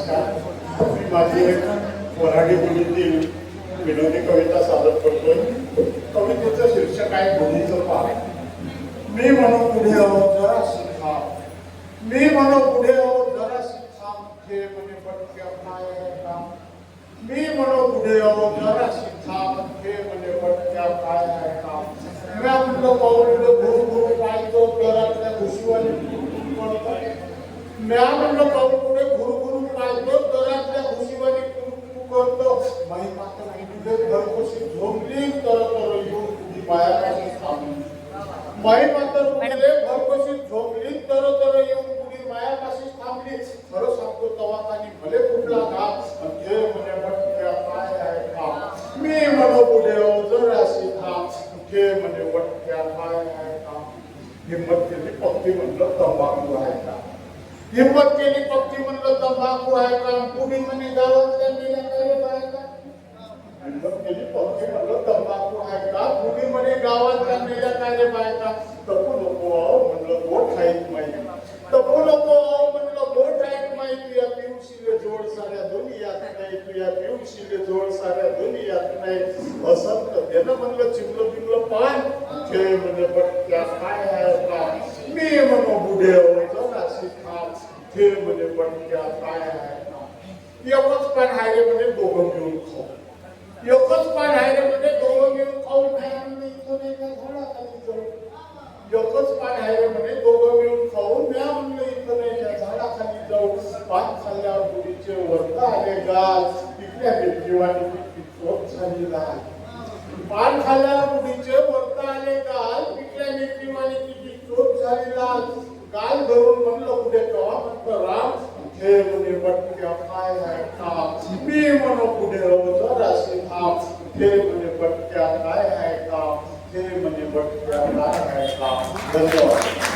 मी माझी एक वऱ्हाडी बोलीतील विनोदी कविता सादर करतोय. कवितेचं शीर्षक आहे गुन्हेचं पाप मी म्हणू पुढे हो जरा शिका मी म्हणू पुढे हो जरा शिका हे म्हणे पटक्या काय आहे मी म्हणू पुढे हो जरा शिका हे म्हणे पटक्या काय आहे का मी म्हणलं पाऊल गुरु गुरु पाहतो घरातल्या घुशीवाली पडतात म्या म्हणलं पाऊल पुढे गुरु गुरु पाहतो घरातल्या घुशीवाली करतो माही मात्र घरपोशी झोपली तर तर येऊन तुझी मायापाशी थांबली माई मात्र तुझे घरपोशी झोपली तर तर येऊन तुझी मायापाशी थांबली खरं सांगतो दवाखानी भले कुठला घात आणि जे म्हणे भटक्या काय आहे का मी म्हणो पुढे हो जरा शिका जे म्हणे भटक्या काय आहे का हिंमत केली पक्की म्हणलं तंबाखू आहे का हिंमत केली पक्की म्हणलं तंबाखू आहे का कुणी म्हणे गावातल्या मेल्या काय आहे का हिंमत पक्की म्हणलं तंबाखू आहे का कुणी म्हणे गावातल्या मेल्या काय बायका तपू नको म्हणलं गोठ खाईत माहिती तपू नको म्हणलं गोठ ऐक माहिती या पिवशीले जोड साऱ्या दुनियात नाही पान ते मी बुढे हो ते खाऊ एकच पान म्हणजे दोघं मिळून खाऊ नाही म्हणलं इथं नाही का झाडाखाली जाऊ एकच पान म्हणजे दोघं मिळून खाऊ म्या म्हणलं इथं नाही का झाडाखाली जाऊ पान खाल्ल्यावर बुडीचे वरता आले गाल तिथल्या भेटीवाणी झोप झाली लाल। पान खाल्ल्यावर बुडीचे वरता आले गाल पिकल्या भेटीवाणी तिची झोप झाली लाल। गाल धरून म्हणलं पुढे कवा म्हणतं राम हे what your mind had come. Be one of the others in half. Tell me what your mind had come. Tell me what your mind had come. The Lord.